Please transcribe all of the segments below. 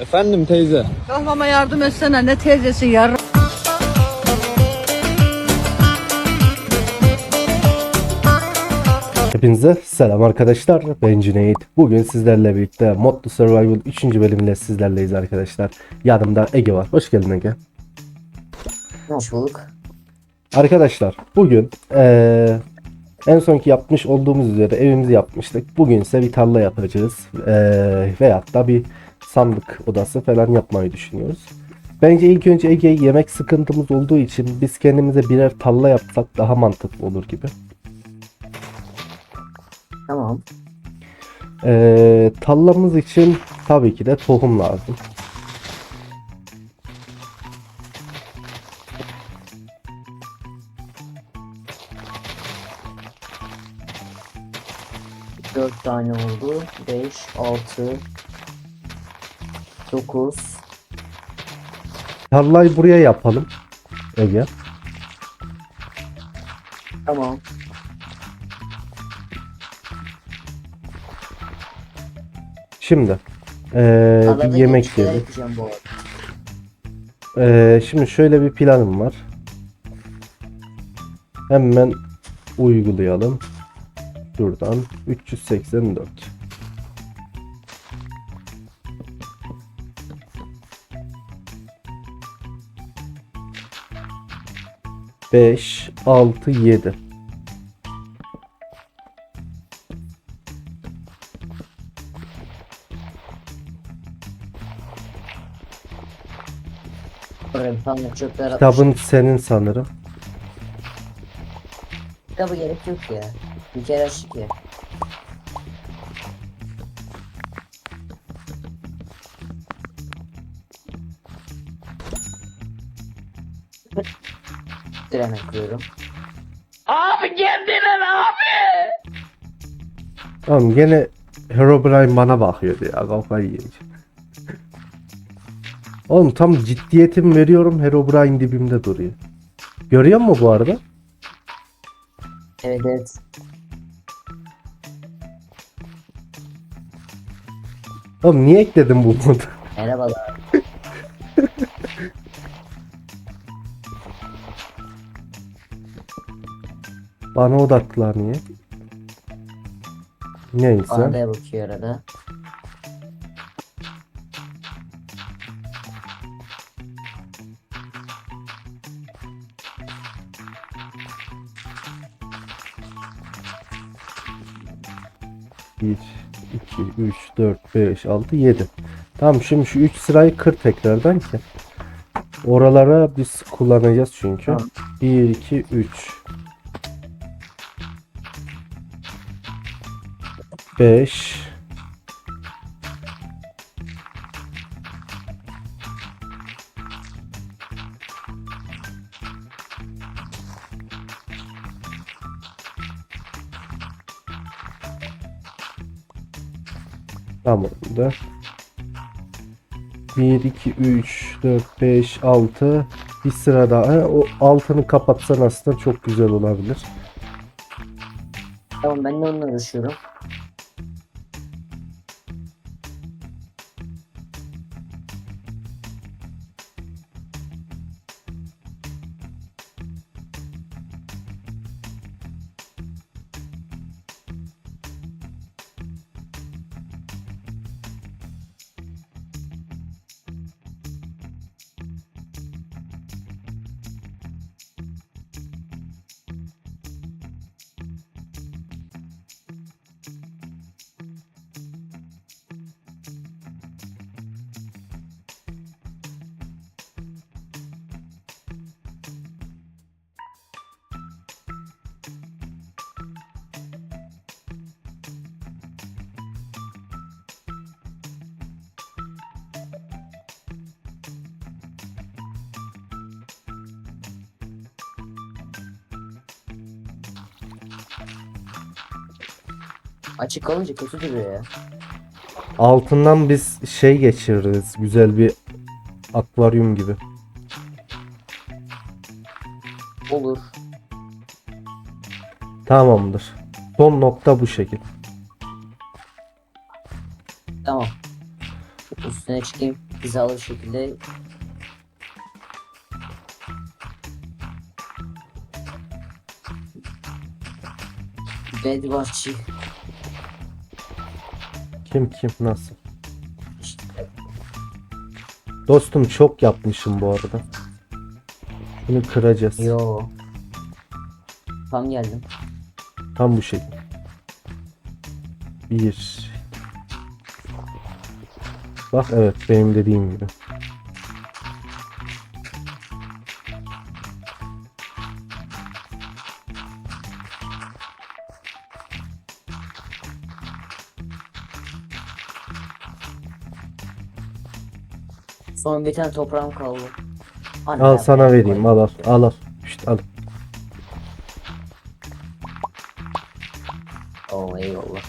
Efendim teyze. kahvama yardım etsene. Ne teyzesi yar. Hepinize selam arkadaşlar. Ben Cüneyt. Bugün sizlerle birlikte Modlu Survival 3. bölümüyle sizlerleyiz arkadaşlar. Yanımda Ege var. Hoş geldin Ege. Hoş bulduk. Arkadaşlar bugün eee, en sonki yapmış olduğumuz üzere evimizi yapmıştık. Bugün ise bir tarla yapacağız. Eee veyahut da bir sandık odası falan yapmayı düşünüyoruz. Bence ilk önce Ege yemek sıkıntımız olduğu için biz kendimize birer tarla yapsak daha mantıklı olur gibi. Tamam. Ee, tallamız için tabii ki de tohum lazım. Dört tane oldu. Beş, altı, dokuz. Tarlayı buraya yapalım. Ege. Tamam. Şimdi ee, bir Tarlada yemek yedik. yapacağım bu arada. Ee, şimdi şöyle bir planım var. Hemen uygulayalım. Şuradan 384. Beş, altı, yedi. Buraya bir tane çöpler Kitabın senin sanırım. Kitabı gerek yok ya. Bir kere ya. Direne kırıyorum. Oğlum gene Herobrine bana bakıyordu ya kafayı yiyince. Oğlum tam ciddiyetimi veriyorum Herobrine dibimde duruyor. Görüyor musun bu arada? Evet evet. Oğlum niye ekledin bu modu? Merhabalar. Bana odaklılar niye? Neyse. Arada bakıyor arada. Bir, iki, üç, dört, beş, altı, yedi. Tamam şimdi şu 3 sırayı kır tekrardan ki. Oralara biz kullanacağız çünkü. Tamam. 1, 2, 3. 5 Tamamdır. 1, 2, 3, 4, 5, 6 bir sıra daha. O altını kapatsan aslında çok güzel olabilir. Tamam ben de onunla uğraşıyorum. Açık kalınca kötü duruyor ya. Altından biz şey geçiririz. Güzel bir akvaryum gibi. Olur. Tamamdır. Son nokta bu şekil. Tamam. Üstüne çıkayım. Hizalı şekilde. Bedbaşçı. Kim kim nasıl? Dostum çok yapmışım bu arada. Bunu kıracağız. Yo. Tam geldim. Tam bu şekilde. Bir. Bak evet benim dediğim gibi. Son bir tane toprağım kaldı. Anne, Al sana vereyim al al al al. İşte al. Oo eyvallah.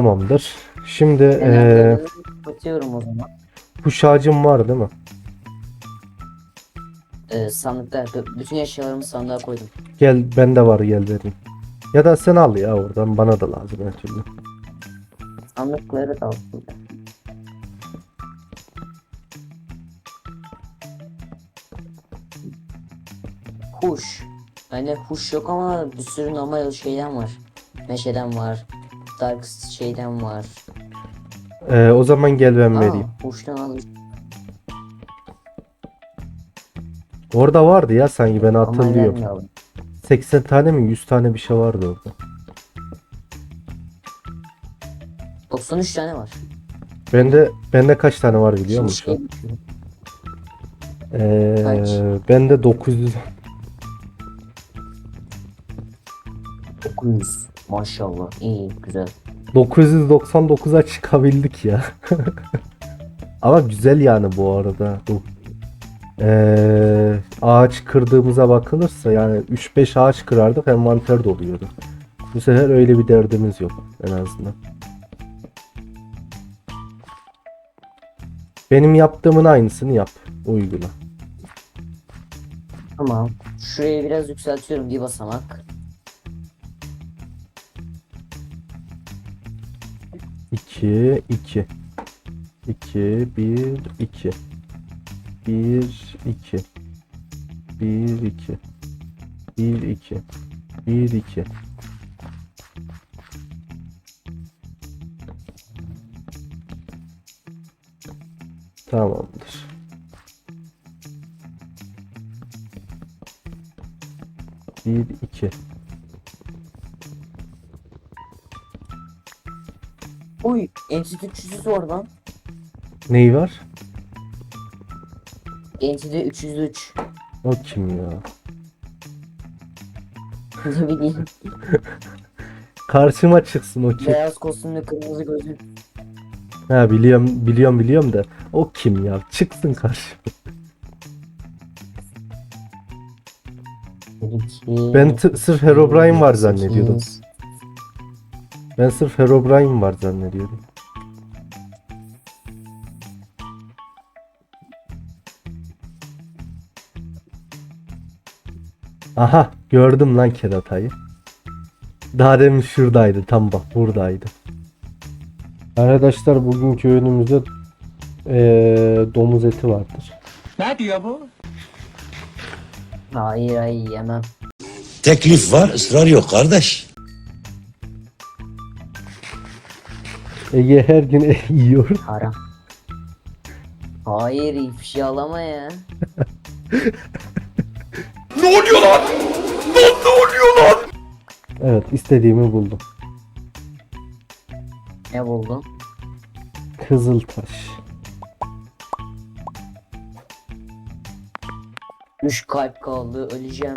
Tamamdır. Şimdi eee Hemen Batıyorum o zaman. kuş ağacım var değil mi? Ee, sandıklar, b- bütün eşyalarımı sandığa koydum. Gel bende var gel vereyim. Ya da sen al ya oradan bana da lazım her türlü. Sandıkları da aldım. Huş. Bende huş yok ama bir sürü normal şeyden var. Meşeden var. Dark şeyden var. Eee, o zaman gel ben Aa, vereyim. huştan al. Orada vardı ya sanki ben hatırlıyorum. vermiyor. 80 tane mi 100 tane bir şey vardı orada. 93 tane var. Bende bende kaç tane var biliyor musun? şey, Kaç? bende 900 900. Maşallah. İyi, güzel. 999'a çıkabildik ya. Ama güzel yani bu arada. Bu. Eee, ağaç kırdığımıza bakılırsa yani 3-5 ağaç kırardık envanter doluyordu. Bu sefer öyle bir derdimiz yok en azından. Benim yaptığımın aynısını yap. Uygula. Tamam. Şurayı biraz yükseltiyorum bir basamak. 2 2 2 1 2 1 2 1 2 1 2 1 2 Tamamdır. Bir, iki. Uy, Entity 300 var lan. Neyi var? Entity 303. O kim ya? ne bileyim. Karşıma çıksın o kim? Beyaz kostümlü kırmızı gözlü. Ha biliyorum biliyorum biliyorum da o kim ya? Çıksın karşıma. Ben t- sırf Herobrine var zannediyordum. Ben sırf Herobrine var zannediyordum. Aha gördüm lan keratayı. Daha demin şuradaydı tam bak buradaydı. Arkadaşlar bugünkü önümüzde eee, domuz eti vardır. Ne diyor bu? Hayır hayır yemem. Teklif var, ısrar yok kardeş. Ege her gün et yiyor. Haram. Hayır ifşalama ya. Evet istediğimi buldum. Ne buldun? Kızıltaş. 3 kalp kaldı öleceğim.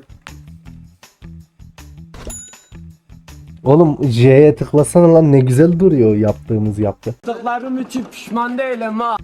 Oğlum J'ye tıklasana lan ne güzel duruyor yaptığımız yaptı. Yaptıklarım için pişman değilim ha.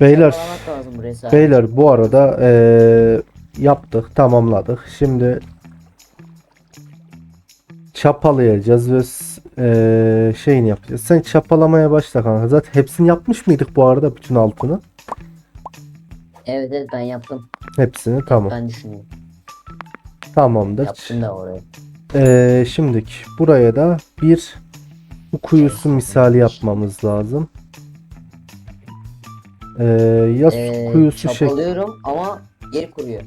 Beyler lazım sadece. Beyler bu arada eee, yaptık, tamamladık. Şimdi çapalayacağız ve s- eee, şeyini yapacağız. Sen çapalamaya başla kanka. Zaten hepsini yapmış mıydık bu arada bütün altını? Evet evet ben yaptım. Hepsini tamam. Ben düşünüyorum. Tamamdır. Yaptım da orayı. Eee şimdiki buraya da bir bu kuyusu misali yapmamız lazım. Eee ya su Ee, kuyusu şey çapalıyorum ama geri kuruyor.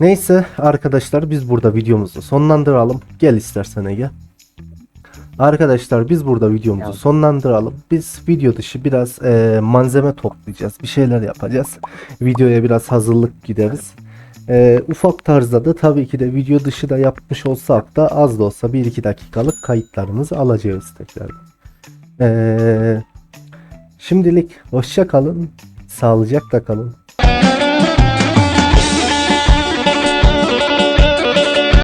Neyse arkadaşlar biz burada videomuzu sonlandıralım. Gel istersen Ege. Arkadaşlar biz burada videomuzu sonlandıralım. Biz video dışı biraz eee, malzeme toplayacağız. Bir şeyler yapacağız. Videoya biraz hazırlık gideriz. Eee, ufak tarzda da tabii ki de video dışı da yapmış olsak da az da olsa 1-2 dakikalık kayıtlarımızı alacağız tekrar. Eee, şimdilik hoşça kalın. Sağlıcakla kalın.